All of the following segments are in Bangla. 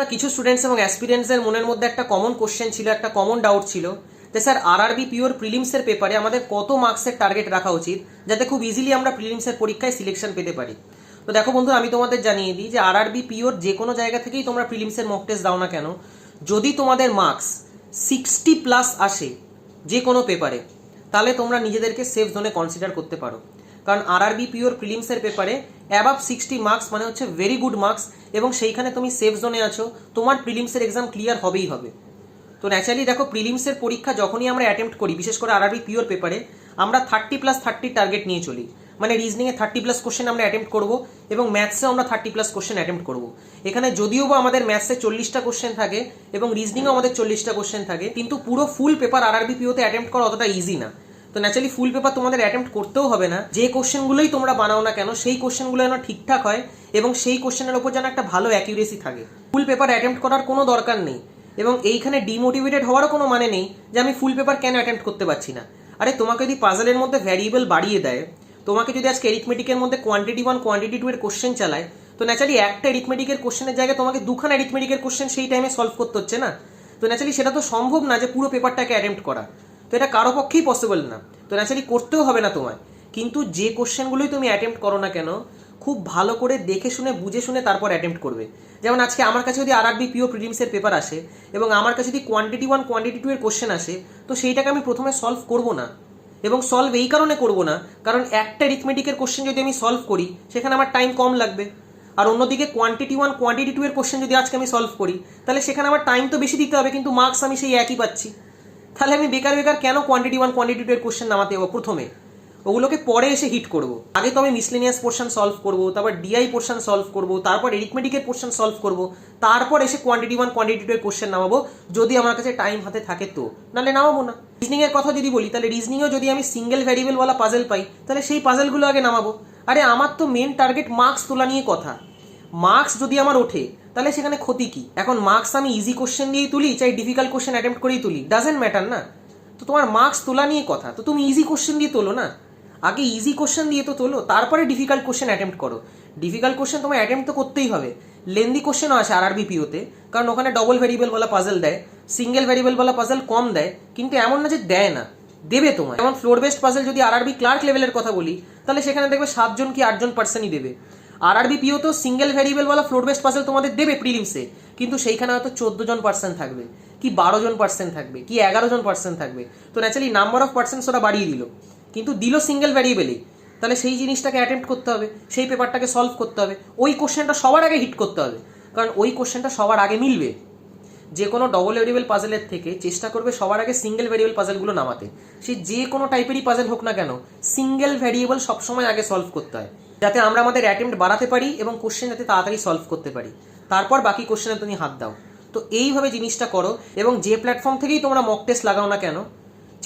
বন্ধুরা কিছু স্টুডেন্টস এবং অ্যাসপিরেন্টসের মনের মধ্যে একটা কমন কোশ্চেন ছিল, একটা কমন ডাউট ছিল যে স্যার আরআরবি পিওর প্রিলিমসের পেপারে আমাদের কত মার্কসের টার্গেট রাখা উচিত যাতে খুব ইজিলি আমরা প্রিলিমসের পরীক্ষায় সিলেকশন পেতে পারি? তো দেখো বন্ধু আমি তোমাদের জানিয়ে দিই যে আরআরবি পিওর যে কোনো জায়গা থেকেই তোমরা প্রিলিমসের মক টেস্ট দাও না কেন। যদি তোমাদের মার্কস সিক্সটি প্লাস আসে যে কোনো পেপারে তাহলে তোমরা নিজেদেরকে সেফ জোনে কনসিডার করতে পারো। কারণ আরআরবি পিওর প্রিলিমসের পেপারে অ্যাবাভ সিক্সটি মার্কস মানে হচ্ছে ভেরি গুড মার্কস এবং সেইখানে তুমি সেফ জোনে আছো, তোমার প্রিলিমসের এক্সাম ক্লিয়ার হবেই হবে। তো ন্যাচারালি দেখো প্রিলিমসের পরীক্ষা যখনই আমরা অ্যাটেম্প্ট করি, বিশেষ করে আরআরবি পিওর পেপারে আমরা থার্টি প্লাস থার্টি টার্গেট নিয়ে চলি। মানে রিজনিংয়ে থার্টি প্লাস কোশ্চেন আমরা অ্যাটেম্প্ট করব এবং ম্যাথসেও আমরা থার্টি প্লাস কোশ্চেন অ্যাটেম্প্ট করব। এখানে যদিও বা আমাদের ম্যাথসে চল্লিশটা কোশ্চেন থাকে এবং রিজনিংও আমাদের চল্লিশটা কোশ্চেন থাকে, কিন্তু পুরো ফুল পেপার আরআরবি পিওতে অ্যাটেম্প্ট করা অতটা ইজি না। তো ন্যাচারালি ফুল পেপার তোমাদের অ্যাটেম্প্ট করতেও হবে না। যে কোশ্চেনগুলোই তোমরা বানাও না কেন, সেই কোশ্চেনগুলো যেন ঠিকঠাক হয় এবং সেই কোশ্চেনের ওপর যেন একটা ভালো অ্যাকিউরেসি থাকে। ফুল পেপার অ্যাটেম্প্ট করার কোনো দরকার নেই। এবং এইখানে ডিমোটিভেটেড হওয়ারও কোনো মানে নেই যে আমি ফুল পেপার কেন অ্যাটেম্প্ট করতে পারছি না। আরে তোমাকে যদি পাজলের মধ্যে ভ্যারিয়েবল বাড়িয়ে দেয়, তোমাকে যদি আজকে এরিথমেটিকের মধ্যে কোয়ান্টিটি ওয়ান কোয়ান্টিটি টু এর কোশ্চেন চালায়, তো ন্যাচারালি একটা এরিথমেটিকের কোশ্চেনের জায়গায় তোমাকে দুখানা এরিথমেটিকের কোশ্চেন সেই টাইমে সলভ করতে হচ্ছে না। তো ন্যাচারালি সেটা তো সম্ভব না যে পুরো পেপারটাকে অ্যাটেম্প্ট করা। তো এটা কারও পক্ষেই পসিবল না। তো ন্যাচারালি করতেও হবে না তোমায়। কিন্তু যে কোশ্চেনগুলোই তুমি অ্যাটেম্প্ট করো না কেন খুব ভালো করে দেখে শুনে, বুঝে শুনে তারপর অ্যাটেম্প্ট করবে। যেমন আজকে আমার কাছে যদি আর আরআরবি পিও প্রিলিমসের পেপার আসে এবং আমার কাছে যদি কোয়ান্টিটি ওয়ান কোয়ান্টিটি টু এর কোশ্চেন আসে, তো সেইটাকে আমি প্রথমে সলভ করব না। এবং সলভ এই কারণে করব না, কারণ একটা রিথমেটিকের কোশ্চেন যদি আমি সলভ করি, সেখানে আমার টাইম কম লাগবে। আর অন্যদিকে কোয়ান্টিটি ওয়ান কোয়ান্টিটি টু এর কোশ্চেন যদি আজকে আমি সলভ করি, তাহলে সেখানে আমার টাইম তো বেশি দিতে হবে, কিন্তু মার্কস আমি সেই একই পাচ্ছি। তাহলে আমি বেকার বেকার কেন কোয়ান্টিটি ওয়ান কোয়ান্টিটি টু এর কোশ্চেন নামাতে যাব প্রথমে? ওগুলোকে পরে এসে হিট করব। আগে তো আমি মিসলেনিয়াস পোর্শন সলভ করব, তারপর ডিআই পোর্শন সলভ করব, তারপর এরিথমেটিকের পোর্শন সলভ করব, তারপর এসে কোয়ান্টিটি ওয়ান কোয়ান্টিটি টু এর কোশ্চেন নামাবো, যদি আমার কাছে টাইম হাতে থাকে তো। নাহলে নামাবো না। রিজনিং এর কথা যদি বলি, তাহলে রিজনিংও যদি আমি সিঙ্গেল ভ্যারিয়েবল ওয়ালা পাজেল পাই, তাহলে সেই পাজেলগুলো আগে নামাবো। আরে আমার তো মেন টার্গেট মার্কস তোলা নিয়ে কথা। মার্কস যদি আমার ওঠে, তাহলে সেখানে ক্ষতি কি? এখন মার্কস আমি ইজি কোশ্চেন দিয়েই তুলি, চাই ডিফিকাল্ট কোশ্চেন অ্যাটেম্প করেই তুলি ডাজেন্ট ম্যাটার না। তো তোমার মার্কস তোলা নিয়ে কথা, তো তুমি ইজি কোশ্চেন দিয়ে তোলো না। আগে ইজি কোশ্চেন দিয়ে তো তোলো, তারপরে ডিফিকাল্ট কোশ্চেন অ্যাটেম্প করো। ডিফিকাল্ট কোশ্চেন তোমার অ্যাটেম্প তো করতেই হবে। লেন্দি কোশ্চেনও আছে আর আরবি পিওতে কারণ ওখানে ডবল ভ্যারিয়েবল বলা পাজল দেয় সিঙ্গেল ভ্যারিয়েবল বলা পাজল কম দেয়, কিন্তু এমন না যে দেয় না, দেবে তোমায়। যেমন ফ্লোর বেস্ট পাজল যদি আর আরবি ক্লার্ক লেভেলের কথা বলি, তাহলে সেখানে দেখবে সাতজন কি আটজন পার্সনই দেবে। আর আরবি পিও তো সিঙ্গেল ভ্যারিয়েবল বলা ফ্লোর বেস্ট পাজল তোমাদের দেবে প্রিলিমসে কিন্তু সেইখানে হয়তো চোদ্দ জন পার্সেন্ট থাকবে, কি বারো জন পার্সেন্ট থাকবে, কি এগারো জন পার্সেন্ট থাকবে। তো ন্যাচারালি নাম্বার অফ পার্সেন্টস ওরা বাড়িয়ে দিল। কিন্তু দিল সিঙ্গেল ভ্যারিয়েবলই তাহলে সেই জিনিসটাকে অ্যাটেম্প্ট করতে হবে, সেই পেপারটাকে সলভ করতে হবে, ওই কোশ্চেনটা সবার আগে হিট করতে হবে, কারণ ওই কোশ্চেনটা সবার আগে মিলবে। যে কোনো ডবল ভেরিয়েবল পাজেলের থেকে চেষ্টা করবে সবার আগে সিঙ্গেল ভেরিয়েবল পাজেলগুলো নামাতে। সে যে কোনো টাইপেরই পাজেল হোক না কেন সিঙ্গেল ভ্যারিয়েবল সবসময় আগে সলভ করতে হয়, যাতে আমরা আমাদের অ্যাটেম্প্ট বাড়াতে পারি এবং কোশ্চেন যাতে তাড়াতাড়ি সলভ করতে পারি। তারপর বাকি কোশ্চেনে তুমি হাত দাও। তো এইভাবে জিনিসটা করো এবং যে প্ল্যাটফর্ম থেকেই তোমরা মক টেস্ট লাগাও না কেন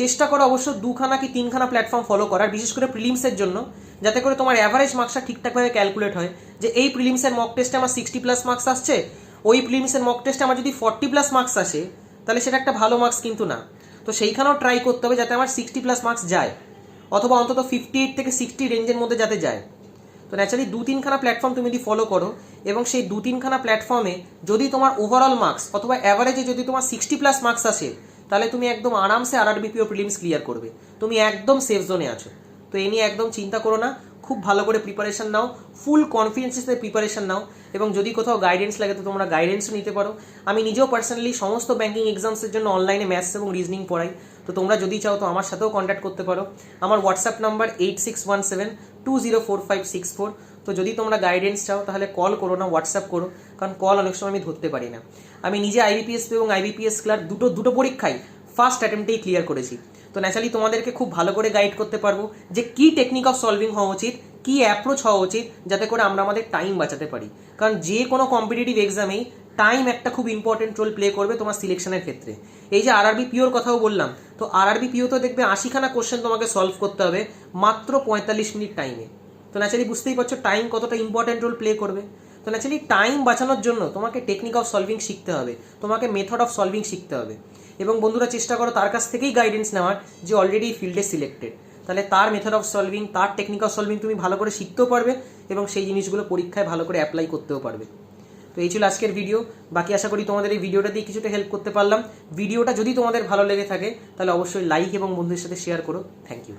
চেষ্টা করো অবশ্য দুখানা কি তিনখানা প্ল্যাটফর্ম ফলো করার, বিশেষ করে প্রিলিমসের জন্য, যাতে করে তোমার অ্যাভারেজ মার্কসটা ঠিকঠাকভাবে ক্যালকুলেট হয়। যে এই প্রিলিমসের মক টেস্টে আমার সিক্সটি প্লাস মার্কস আসছে, ওই প্রিলিমসের মক টেস্টে আমার যদি ফর্টি প্লাস মার্কস আসে, তাহলে সেটা একটা ভালো মার্কস কিন্তু না। তো সেইখানেও ট্রাই করতে হবে যাতে আমার সিক্সটি প্লাস মার্কস যায়, অথবা অন্তত ফিফটি এইট থেকে সিক্সটি রেঞ্জের মধ্যে যাতে যায়। তো ন্যাচারালি দু তিনখানা প্ল্যাটফর্ম তুমি যদি ফলো করো, এবং সেই দু তিনখানা প্ল্যাটফর্মে যদি তোমার ওভারঅল মার্কস অথবা অ্যাভারেজে যদি তোমার সিক্সটি প্লাস মার্কস আসে তাহলে তুমি একদম আরামসে আর আরবিপিও প্রিলিমস ক্লিয়ার করবে। তুমি একদম সেফ জোনে আছো। তো এ নিয়ে একদম চিন্তা করো না, খুব ভালো করে প্রিপারেশন নাও ফুল কনফিডেন্সের সাথে প্রিপারেশন নাও, এবং যদি কোথাও গাইডেন্স লাগে তো তোমরা গাইডেন্সও নিতে পারো। আমি নিজেও পার্সোনালি সমস্ত ব্যাঙ্কিং এক্সামসের জন্য অনলাইনে ম্যাথস এবং রিজনিং পড়াই। তো তোমরা যদি চাও তো আমার সাথেও কন্ট্যাক্ট করতে পারো। আমার WhatsApp number eight six one seven two zero four five six four তো যদি তোমরা গাইডেন্স চাও তাহলে কল করো না হোয়াটসঅ্যাপ করো। কারণ কল অনেক সময় আমি ধরতে পারি না। আমি নিজে আইবিপিএস এবং আইবিপিএস ক্লার দুটো দুটো পরীক্ষাই ফার্স্ট অ্যাটেম্পটেই ক্লিয়ার করেছি। তো ন্যাচারালি তোমাদেরকে খুব ভালো করে গাইড করতে পারব যে কি টেকনিক অফ সলভিং হওয়া উচিত, কি অ্যাপ্রোচ হওয়া উচিত, যাতে করে আমরা আমাদের টাইম বাঁচাতে পারি। কারণ যে কোনো কম্পিটিটিভ এক্সামেই টাইম একটা খুব ইম্পর্টেন্ট রোল প্লে করবে তোমার সিলেকশনের ক্ষেত্রে। এই যে আরআরবি পিওর কথাও বললাম, তো আরআরবি পিও তো দেখবে আশিখানা কোশ্চেন তোমাকে সলভ করতে হবে মাত্র পঁয়তাল্লিশ মিনিট টাইমে তো ন্যাচারালি বুঝতেই পারছ টাইম কতটা ইম্পর্টেন্ট রোল প্লে করবে। তো ন্যাচারালি টাইম বাঁচানোর জন্য তোমাকে টেকনিক অফ সলভিং শিখতে হবে, তোমাকে মেথড অফ সলভিং শিখতে হবে। এবং বন্ধুরা চেষ্টা করো তার কাছ থেকেই গাইডেন্স নেওয়ার, যে অলরেডি ফিল্ডে সিলেক্টেড তাহলে তার মেথড অফ সলভিং তার টেকনিক অফ সলভিং তুমি ভালো করে শিখতেও পারবে এবং সেই জিনিসগুলো পরীক্ষায় ভালো করে অ্যাপ্লাই করতেও পারবে। তো এই ছিল আজকের ভিডিও বাকি আশা করি তোমাদের এই ভিডিওটা দিয়ে কিছুটা হেল্প করতে পারলাম। ভিডিওটা যদি তোমাদের ভালো লেগে থাকে, তাহলে অবশ্যই লাইক এবং বন্ধুদের সাথে শেয়ার করো। Thank you